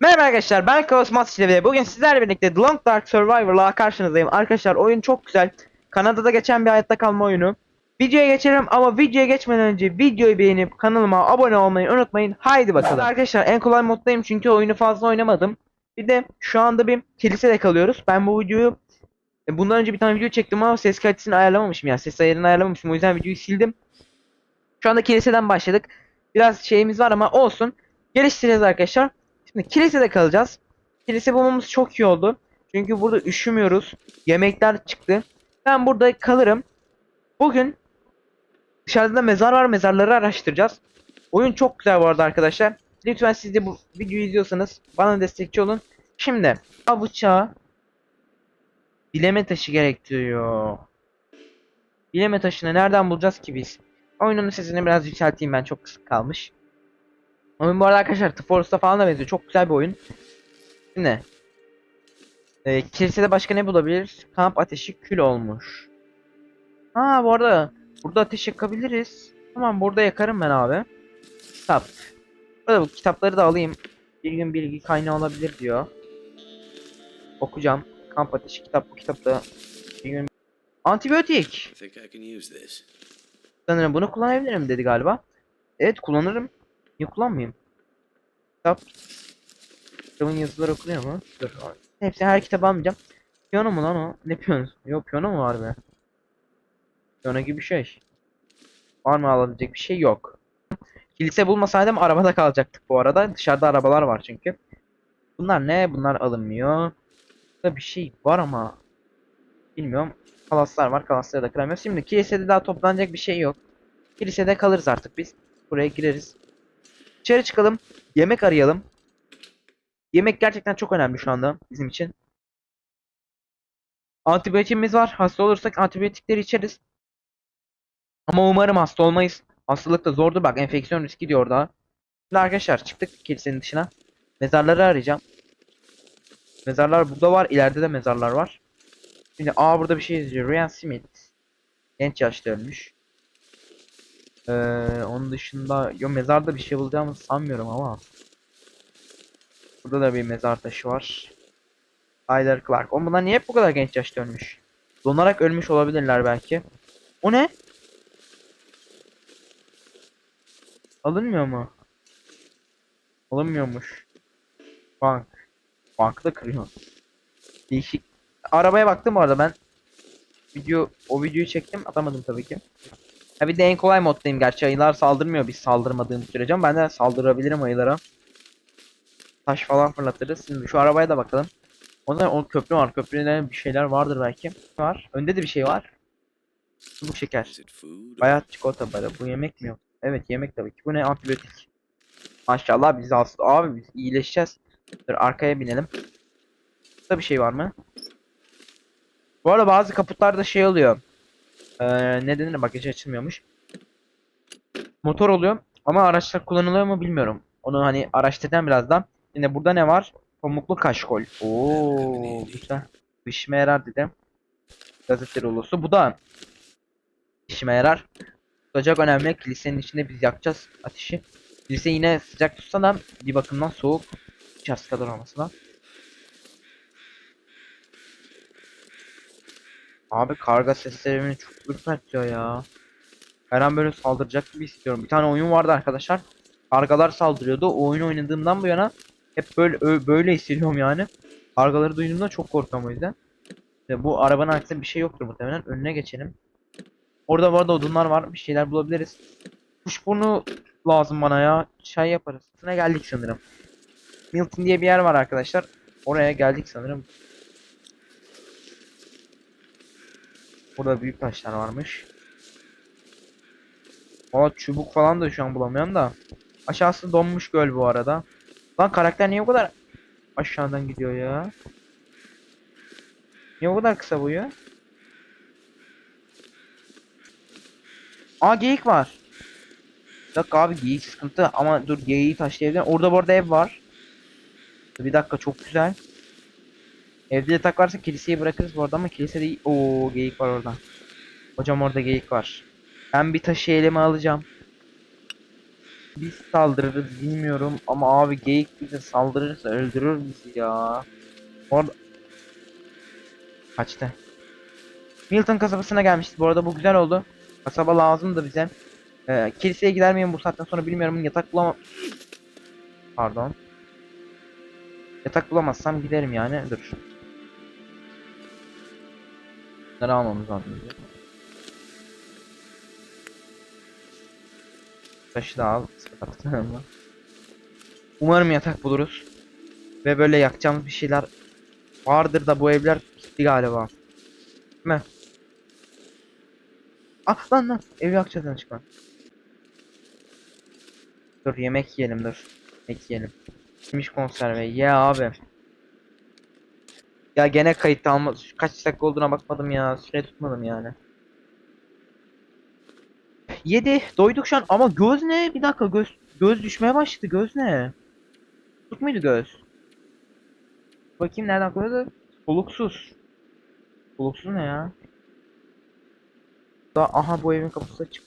Merhaba arkadaşlar ben Kaos ve bugün sizlerle birlikte The Long Dark Survivor'la karşınızdayım. Arkadaşlar oyun çok güzel. Kanada'da geçen bir hayatta kalma oyunu. Videoya geçelim ama videoya geçmeden önce videoyu beğenip kanalıma abone olmayı unutmayın. Haydi bakalım. Arkadaşlar en kolay moddayım çünkü oyunu fazla oynamadım. Bir de şu anda bir kilisede kalıyoruz. Ben bu videoyu e, bundan önce bir tane video çektim ama ses kalitesini ayarlamamışım yani ses ayarını ayarlamamışım o yüzden videoyu sildim. Şu anda kiliseden başladık. Biraz şeyimiz var ama olsun. Geliştireceğiz arkadaşlar. Kilisede kalacağız. Kilise bulmamız çok iyi oldu. Çünkü burada üşümüyoruz. Yemekler çıktı. Ben burada kalırım. Bugün dışarıda da mezar var. Mezarları araştıracağız. Oyun çok güzel bu arada arkadaşlar. Lütfen siz de bu videoyu izliyorsanız bana destekçi olun. Şimdi av bıçağı bileme taşı gerektiriyor. Bileme taşını nereden bulacağız ki biz? Oyunun sesini biraz yükselteyim ben çok kısık kalmış. Oyun bu arada arkadaşlar The Forest'a falan da benziyor. Çok güzel bir oyun. Şimdi. Ee, kilisede başka ne bulabiliriz? Kamp ateşi kül olmuş. Ha bu arada burada ateş yakabiliriz. Tamam burada yakarım ben abi. Kitap. Burada bu kitapları da alayım. Bir gün bilgi kaynağı olabilir diyor. Okuyacağım. Kamp ateşi kitap bu kitapta. Bir gün... Antibiyotik. Sanırım bunu kullanabilirim dedi galiba. Evet kullanırım. Niye kullanmayayım? Kitap. Kitabın yazıları okunuyor mu? Dur. Hepsi her kitabı almayacağım. Piyano mu lan o? Ne piyano? Yok piyano mu var be? Piyano gibi bir şey. Var mı alabilecek bir şey yok. Kilise bulmasaydım arabada kalacaktık bu arada. Dışarıda arabalar var çünkü. Bunlar ne? Bunlar alınmıyor. Burada bir şey var ama bilmiyorum. Kalaslar var. Kalasları da kıramıyoruz. Şimdi kilisede daha toplanacak bir şey yok. Kilisede kalırız artık biz. Buraya gireriz. Dışarı çıkalım. Yemek arayalım. Yemek gerçekten çok önemli şu anda bizim için. Antibiyotikimiz var. Hasta olursak antibiyotikleri içeriz. Ama umarım hasta olmayız. Hastalık da zordur. Bak enfeksiyon riski diyor orada. Şimdi arkadaşlar çıktık kilisenin dışına. Mezarları arayacağım. Mezarlar burada var. İleride de mezarlar var. Şimdi aa burada bir şey yazıyor. Ryan Smith. Genç yaşta ölmüş. Ee, onun dışında yo mezarda bir şey bulacağımı sanmıyorum ama. Burada da bir mezar taşı var. Tyler Clark. O bunlar niye hep bu kadar genç yaşta ölmüş? Donarak ölmüş olabilirler belki. O ne? Alınmıyor mu? Alınmıyormuş. Bank. Bankta kırıyor. Değişik. Arabaya baktım bu arada ben. Video o videoyu çektim atamadım tabii ki. Ha bir de en kolay moddayım gerçi ayılar saldırmıyor biz saldırmadığım sürece ama ben de saldırabilirim ayılara. Taş falan fırlatırız. Şimdi şu arabaya da bakalım. Ondan o köprü var. Köprüde bir şeyler vardır belki. Var. Önde de bir şey var. Bu şeker. Bayat çikolata barı. Bu yemek mi yok? Evet yemek tabii ki. Bu ne? Antibiyotik. Maşallah biz hasta. Abi biz iyileşeceğiz. Dur arkaya binelim. Burada bir şey var mı? Bu arada bazı kaputlarda şey oluyor. Ee, ne denir bagajı açılmıyormuş. Motor oluyor ama araçlar kullanılıyor mu bilmiyorum. Onu hani araştıracağım birazdan. Yine burada ne var? Pamuklu kaşkol. Oo güzel. İşime yarar dedim. Gazete rolosu. Bu da işime yarar. Tutacak önemli. Kilisenin içinde biz yakacağız ateşi. Kilise yine sıcak tutsa da bir bakımdan soğuk. Hiç az kadar olmasına. Abi karga sesleri beni çok ürpertiyor ya. Her an böyle saldıracak gibi hissediyorum. Bir tane oyun vardı arkadaşlar. Kargalar saldırıyordu. O oyunu oynadığımdan bu yana hep böyle böyle hissediyorum yani. Kargaları duyduğumda çok korkuyorum o yüzden. Ve bu arabanın arkasında bir şey yoktur muhtemelen. Önüne geçelim. Orada bu arada odunlar var. Bir şeyler bulabiliriz. Kuşburnu lazım bana ya. Çay yaparız. Sana geldik sanırım. Milton diye bir yer var arkadaşlar. Oraya geldik sanırım. Burada büyük taşlar varmış. Valla çubuk falan da şu an bulamıyorum da. Aşağısı donmuş göl bu arada. Lan karakter niye o kadar aşağıdan gidiyor ya? Niye o kadar kısa boyu? Aa geyik var. Bir dakika abi geyik sıkıntı ama dur geyiği taşıyabilirim. Orada bu arada ev var. Bir dakika çok güzel. Evde yatak varsa kiliseyi bırakırız bu arada ama kilise değil. Oo geyik var orada. Hocam orada geyik var. Ben bir taşı elime alacağım. Biz saldırırız bilmiyorum ama abi geyik bize saldırırsa öldürür bizi ya. Orada kaçtı. Milton kasabasına gelmişiz. Bu arada bu güzel oldu. Kasaba lazımdı bize. Ee, kiliseye gider miyim bu saatten sonra bilmiyorum. Yatak bulamam. Pardon. Yatak bulamazsam giderim yani. Dur. Bunları almamız lazım. Taşı da al. Umarım yatak buluruz. Ve böyle yakacağımız bir şeyler vardır da bu evler gitti galiba. Değil mi? Ah lan lan evi yakacağız yanlışlıkla. Dur yemek yiyelim dur. Yemek yiyelim. Kimmiş konserve ye abi. Ya gene kayıt alma kaç dakika olduğuna bakmadım ya süre tutmadım yani. 7 doyduk şu an ama göz ne? Bir dakika göz göz düşmeye başladı göz ne? Tut muydu göz? Bakayım nereden koydu? Soluksuz. Soluksuz ne ya? Da aha bu evin kapısı açık.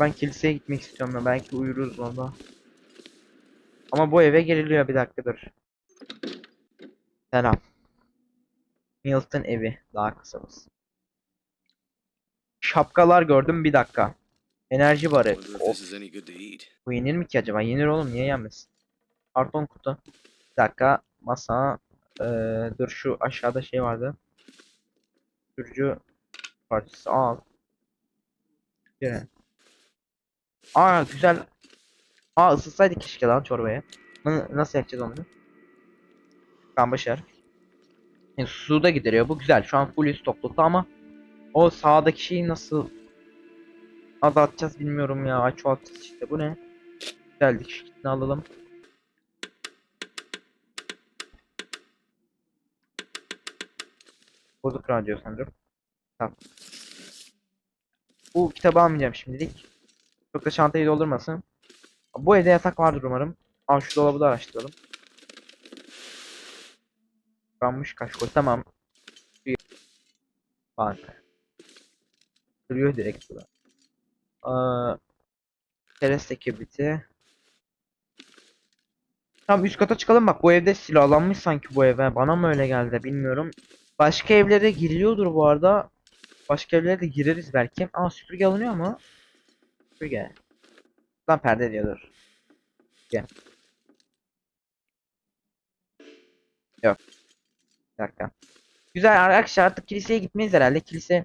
Ben kiliseye gitmek istiyorum ya belki uyuruz orada. Ama bu eve giriliyor bir dakika dur. Selam. Milton evi daha kısamız. Şapkalar gördüm bir dakika. Enerji barı. Of, bu yenir mi ki acaba? Yenir oğlum niye yenmesin? Karton kutu. Bir dakika. Masa. Ee, dur şu aşağıda şey vardı. Sürücü parçası al. Yine. Aa güzel. Aa ısıtsaydık keşke lan çorbayı. Bunu nasıl yapacağız onu? Tamam başar. Yani su da gideriyor. Bu güzel. Şu an full stoklukta ama o sağdaki şeyi nasıl azaltacağız bilmiyorum ya. Çoğaltacağız işte. Bu ne? Geldik. Kitini alalım. Bozuk radyo sanırım. Tamam. Bu kitabı almayacağım şimdilik. Çok da çantayı doldurmasın. Bu evde yatak vardır umarım. Aa şu dolabı da araştıralım. Kalmış kaşkol. Tamam. Bak. Duruyor direkt burada. Aa, kereste kibriti. Tamam üst kata çıkalım bak bu evde silahlanmış sanki bu eve. Bana mı öyle geldi bilmiyorum. Başka evlere giriliyordur bu arada. Başka evlere de gireriz belki. Aa süpürge alınıyor mu? Süpürge. Lan perde diyordur. Gel. Yok. Bir dakika. Güzel arkadaşlar artık kiliseye gitmeyiz herhalde. Kilise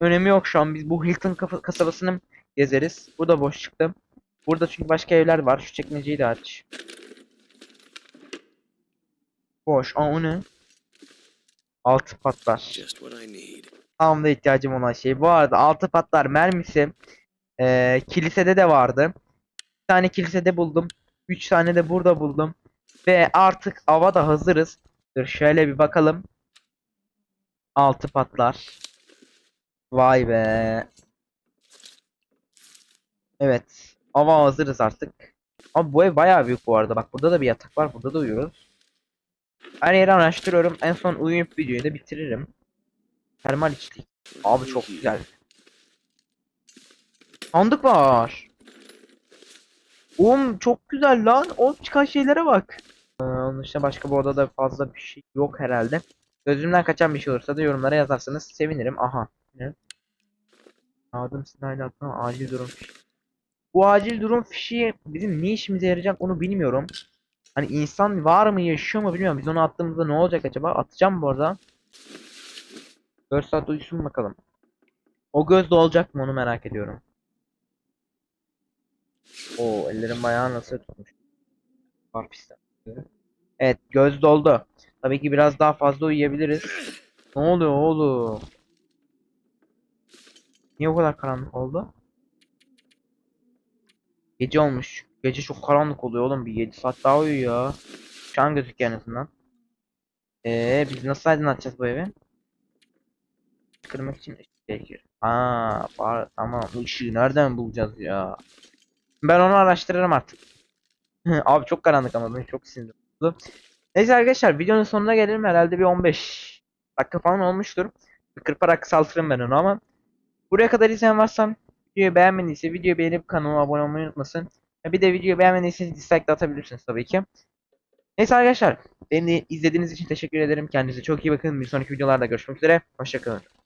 önemi yok şu an. Biz bu Hilton kasabasını gezeriz. Burada boş çıktı. Burada çünkü başka evler var. Şu çekmeceyi de aç. Boş. Aa o ne? Altı patlar. Tam da ihtiyacım olan şey. Bu arada altı patlar mermisi eee, kilisede de vardı. Bir tane kilisede buldum. Üç tane de burada buldum. Ve artık ava da hazırız. Dur şöyle bir bakalım. Altı patlar. Vay be. Evet. Ava hazırız artık. Ama bu ev bayağı büyük bu arada. Bak burada da bir yatak var. Burada da uyuyoruz. Her yeri araştırıyorum. En son uyuyup videoyu da bitiririm. Termal içlik. Abi çok güzel. Sandık var. Oğlum çok güzel lan. O çıkan şeylere bak. Ee, onun dışında başka bu odada fazla bir şey yok herhalde. Gözümden kaçan bir şey olursa da yorumlara yazarsanız sevinirim. Aha. Ne? Yardım atma acil durum fişi. Bu acil durum fişi bizim ne işimize yarayacak onu bilmiyorum. Hani insan var mı yaşıyor mu bilmiyorum. Biz onu attığımızda ne olacak acaba? Atacağım bu arada. 4 saat uyusun bakalım. O gözde olacak mı onu merak ediyorum. Oo ellerim bayağı nasıl tutmuş. Var pisler. Evet göz doldu. Tabii ki biraz daha fazla uyuyabiliriz. Ne oluyor oğlum? Niye o kadar karanlık oldu? Gece olmuş. Gece çok karanlık oluyor oğlum. Bir 7 saat daha uyu ya. Şu an gözüküyor en azından. Eee biz nasıl aydınlatacağız bu evi? Kırmak için ışık gerekir. Aa, tamam. Bu ışığı nereden bulacağız ya? Ben onu araştırırım artık. Abi çok karanlık ama beni çok sinirli. Neyse arkadaşlar videonun sonuna gelelim herhalde bir 15 dakika falan olmuştur. Bir kırparak kısaltırım ben onu ama Buraya kadar izleyen varsa videoyu beğenmediyse videoyu beğenip kanalıma abone olmayı unutmasın. Bir de videoyu beğenmediyseniz dislike de atabilirsiniz tabii ki. Neyse arkadaşlar beni izlediğiniz için teşekkür ederim. Kendinize çok iyi bakın. Bir sonraki videolarda görüşmek üzere. Hoşçakalın.